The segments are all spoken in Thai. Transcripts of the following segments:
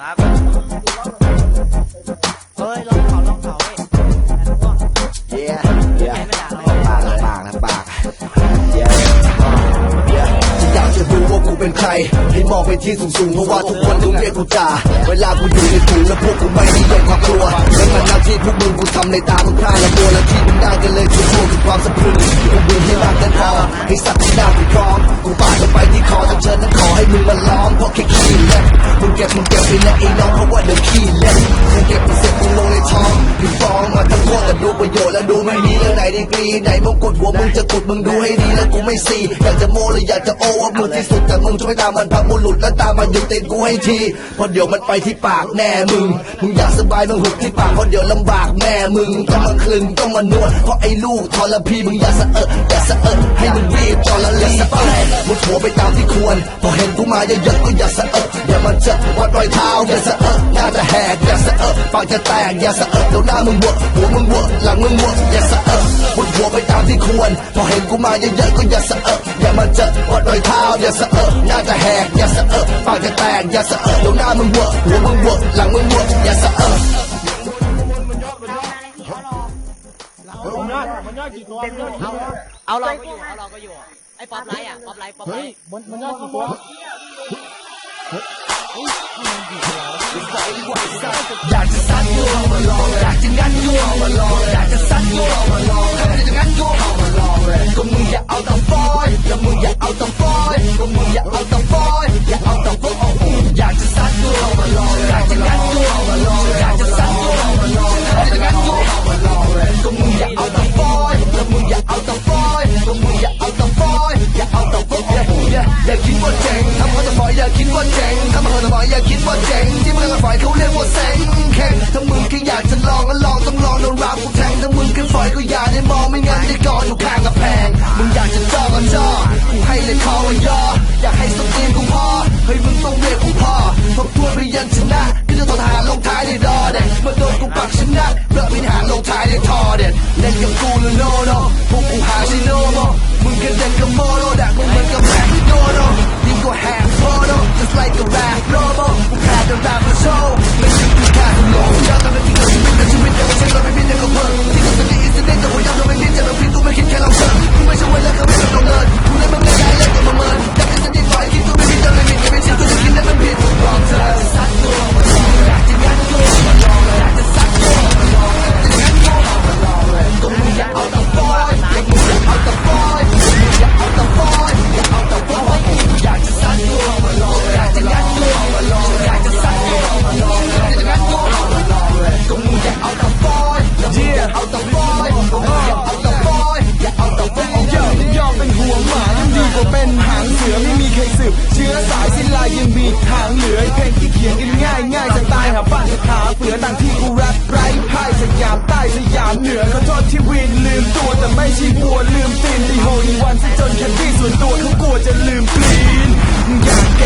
ครั มองไปที่สูงๆเพราะว่าทุกคนต้องเรียกกูจ่าเวลากูอยู่ในฝูงแล้วพวกกูไม่นิยมความกลัวและมันหน้าที่พวกมึงกูทำในตามึงพลาดละตัวและที่มึงได้กันเลยคือพวกคือความสะพรึงพวกมึงให้มากกันพอให้สัตว์ที่หน้ากูพร้อมกูปาดลงไปที่คอจนเชิญนั้นขอให้มึงมาล้อมเพราะแค่ขี้เล่นมึงเก็บมึงเก็บไปนะไอ้น้องเพราะว่าเดี๋ยวขี้เล่นมึงเก็บมึงเสร็จมึงลงในท้องพี่ฟ้องมาทั้งพวกแต่ดูประโยชน์และดูไม่มีเรื่องไหนดีกรีไหนมงกุฎหัวมึงจะกดมึงดูให้ดีแล้วกูไม่ซีอยากจะโมเลยอยากจะโอ้ว่ามึงที่สุดแต่มึงช่วยตามมันพังหลุดแล้วตามมาหยุดเต้นกูให้ทีเพราะเดี๋ยวมันไปที่ปากแน่มึง มึงอยากสบายมึงหุบที่ปากเพราะเดี๋ยวลำบากแม่มึงต้องมาคลึงต้องมานวดเพราะไอ้ลูกทรพีมึงอย่าสะเอะอย่าสะเอะให้มึงรีบจอละลีไปมุดหัวไปตามที่ควร พอเห็นกูมาเยอะๆก็อย่าสะเอะอย่ามาเจอวัดรอยเท้าอย่าสะเอะหน้าจะแหก ปากจะแตกอย่าสะเอะเดี๋ยวหน้ามึงเวอะหัวมึงเวอะหลังมึงเวอะอย่าสะเอะมุดหัวไปตามที่ควร พอเห็นกูมาเยอะๆก็อย่าสะเอะอย่ามาเจอวัดรอยเท้าอย่าสะเอะหน้าจะแหกอย่าสะเอะปากจะแตกอย่าสะเอะเดี๋ยวหน้ามึงเวอะหัวมึงเวอะหลังมึงเวอะอย่าสะเอะเอาเราก็อยู่เอาเราก็อยู่ไอ้ป๊อปไลท์อะป๊อปไลท์ป๊อปไลท์อ ยากจะซัดกูเอามาลองอยากจะงัดกูเอามาลองอยากจะซัดกูเอามาลองถ้าไม่ได้จะงัดกูเอามาลองเลยก็มึงอย่าเอาแต่ฟอยแล้วมึงอย่าเอาแต่ฟอยก็มึงอย่าเอาแต่ฟ กจะลองก็ลองต้องลองโดนราวกูแทงถ้ามึงแค่ฟอยก็อย่าได้มองไม่งั้นได้กอดอยู่ข้างกระแพง มึงอยากจะจอก็จอกูให้เลยคอว่ายออยากให้สตีมกูพอเฮ้ยมึงต้องเรียกกูพ่อทบทวนพยันชนะก็จะทหารลงท้ายด้ดอเด็ด ชื้อสายสินลายยังมีทางเหลือเพลงที่เขียนกันง่ายง่ายจะตายหาบ้านจะขาเฟือต่างที่กูแรปไร้พ่ายสยามใต้สยามเหนือขอโทษที่วินลืมตัวแต่ไม่ชีบัวลืมตีนดีโฮดีวันซะจนแคนดี้ส่วนตัวเขากลัวจะลืมปลี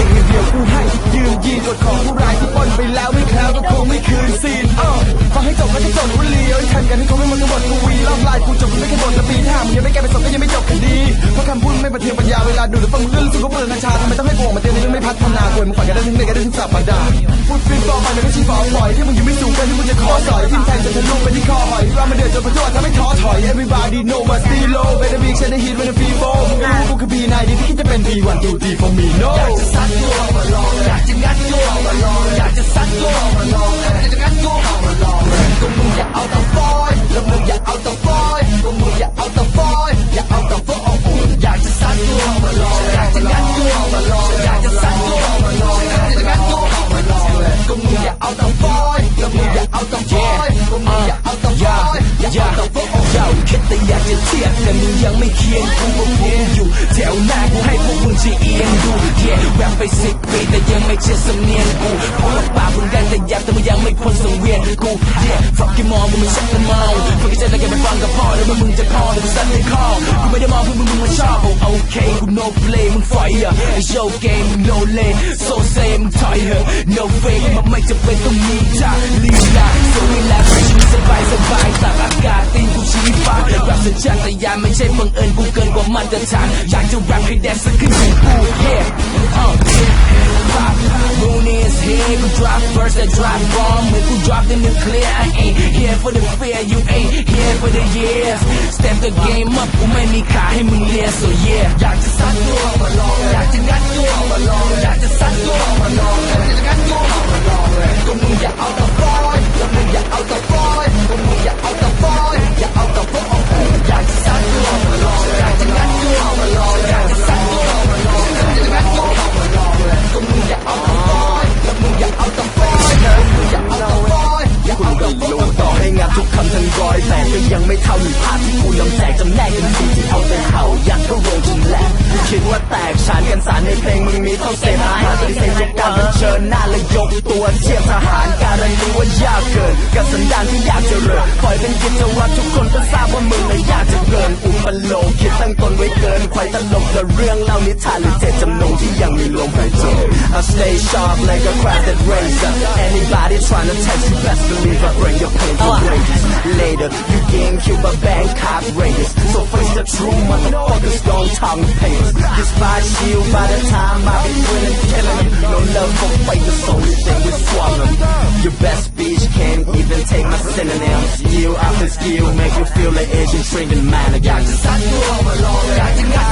นมึงอยากเก่งเดียวกูให้ยืมยีนกดของผู้ร้ายที่ปล้นไปแล้วไม่แคล้วก็คงไม่คืนซีนอ้อฟังให้จบไม่ได้จบวันเลียวทันกันให้เขาไม่หมดกบวนกูวีรอบลายกูจบไม่แค่บทละปีถ้ามึงยังไม่แก้ไปสอบก็ยังไม่จบคดีเพราะคำพูดไม่ประเทียมปัญญาเวลาดูหรือฟังมึงเรื่องรู้สึกว่าเบื่อนาชาทำไมต้องให้กูออกมาเตือนในเรื่องไม่พัฒนาควรมึงฝันกันได้ถึงไหนกันได้ถึงสัปดาห์พูดฟินฟอร์มันไม่ใช่ฟอร์ปล่อยที่มึงยังไม่สูงกันที่มึงจะคอสอยทิ่มแทงจนทะลุไปที่คอหอยว่ามันเดือดจนประจวบทำให้ท้อถอย everybody know my stilo better be ฉันได้ hit when ที่คิดจะเป็น B1 2 3 for me no อยากจะซัดตัวมาลองอยากจะงัดตัวมาลองอยากจะซัดตัวมาลองอยากจะงั เอาแต่ฟอยาวคิดแต่อยากจะเทียบแต่มึงยังไม่เคียงกูว่ากูอยู่แถวหน้ากูให้พวกมึงจะเอียงดูแค่แรปไปสิบปีแต่ยังไม่เชื่อสำเนียงกูเพราะว่าปากมึงดังแต่ยับแต่มึงยังไม่พ้นสังเวียนกู yeah ฟักกี่มองมึงไม่ใช่ละเมาฟังกี่ใจแล้วแกไปฟังกับพ่อแล้วมึงจะคอหรือมึงสั่นในคอกูไม่ได้มองเพื่อมึงมึงมาชอบโอเคกู no play มึงไฟอะไอโชว์เกม no lay so say มึงถอยเหอะ no fake มันไม่จะเป็นต้องมีท่าลีลาสวิลา สัญชาตญาณไม่ใช่บังเอิญกูเกินกว่ามาตรฐานอยากจะแรปให้แดนสักขึ้นของกู yeah uh pop moon is here กู drop first I drop bomb เหมือนกู drop the nuclear I ain't here for the fear you ain't here for the years step the game up กูไม่มีขาให้มึงเลีย so yeah อยากจะซัดตัวมาลองอยากจะงัดตัวมาลองอยากจะซัดตัวมาลองอยากจะงัดตัว เท่าหนึ่งภาพที่กูนำแจกจำแนกกันจริงที่เอาแต่เห่ายัดเข้าโรงจนแหลกคิดว่าแตกฉานกันสารในเพลงมึงมีเท่าเศษอาหารปฏิเสธจากการเผชิญหน้าและยกตัวเทียบทหารการันตีว่ายากเกิน กับสันดานที่ยากจะเริญปล่อยเป็นกิจวัตรทุกคนก็ทราบว่ามึงน่ะยากจะเกินอุปโลกคิดตั้งตนไว้เกินใครตลกกับเรื่องเล่านิทานหรือเจตจำนงที่ยัง I stay sharp like a crafted razor. Anybody trying to test you, best believe I bring your pain for oh. greatest. Later, you game Cuba, Bangkok Raiders. So face the true motherfuckers, don't tongue payers. Despise shield by the time I be winning, killing you. No love for fighters, only thing think we swallow. Your best speech can't even take my synonyms. Skill after skill make you feel the edge and stringing man. I got you, I you all along, I got to got.